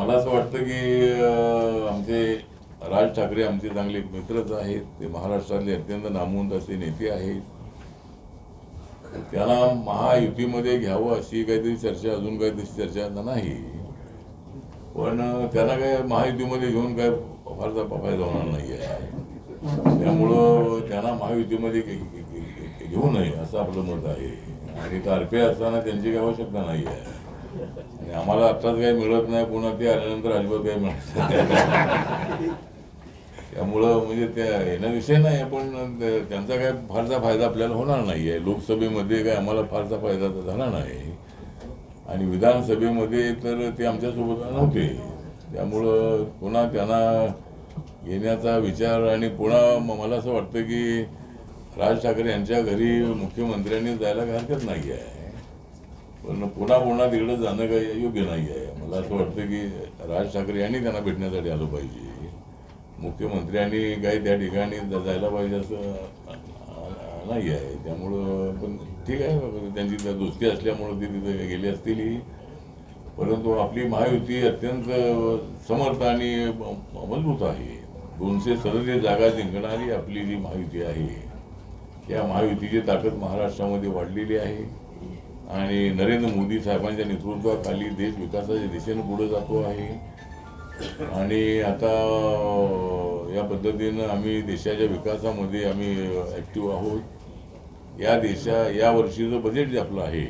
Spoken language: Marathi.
मला असं वाटतं की आमचे राज ठाकरे आमचे चांगले मित्रच आहेत. ते महाराष्ट्रातले अत्यंत नामवंत असे नेते आहेत. त्यांना महायुतीमध्ये घ्यावं अशी काहीतरी चर्चा अजून काही तशी चर्चा आता नाही. पण त्यांना काय महायुतीमध्ये घेऊन काय फारसा फायदा होणार नाही आहे. त्यामुळं त्यांना महायुतीमध्ये घेऊ नये असं आपलं मत आहे. आणि तारपे असताना त्यांची काही आवश्यकता नाही आहे. आणि आम्हाला आत्ताच काही मिळत नाही पुन्हा ते आल्यानंतर अजिबात काही मिळत त्यामुळं म्हणजे त्या येणं विषय नाही पण त्यांचा काय फारसा फायदा आपल्याला होणार नाही आहे. लोकसभेमध्ये काय आम्हाला फारसा फायदा तर झाला नाही. आणि विधानसभेमध्ये तर ते आमच्यासोबत नव्हते. त्यामुळं पुन्हा त्यांना येण्याचा विचार आणि पुन्हा मला असं वाटतं की राज ठाकरे यांच्या घरी मुख्यमंत्र्यांनी जायला काही हरकत नाही आहे. पण पुन्हा पुन्हा तिकडे जाणं काही योग्य नाही आहे. मला असं वाटतं की राज ठाकरे यांनी त्यांना भेटण्यासाठी आलं पाहिजे. मुख्यमंत्र्यांनी काही त्या ठिकाणी जायला पाहिजे असं नाही आहे. त्यामुळं पण ठीक आहे. त्यांची त्या दोस्ती असल्यामुळं ते तिथे गेले असतील. परंतु आपली महायुती अत्यंत समर्थ आणि मजबूत आहे. दोनशे सदतीस जागा जिंकणारी आपली जी महायुती आहे या महायुतीची ताकद महाराष्ट्रामध्ये वाढलेली आहे. आणि नरेंद्र मोदी साहेबांच्या नेतृत्वाखाली देश विकासाच्या दिशेनं पुढे जातो आहे. आणि आता या पद्धतीनं आम्ही देशाच्या विकासामध्ये आम्ही ॲक्टिव्ह आहोत. या देशा या वर्षीचं बजेट जे आपलं आहे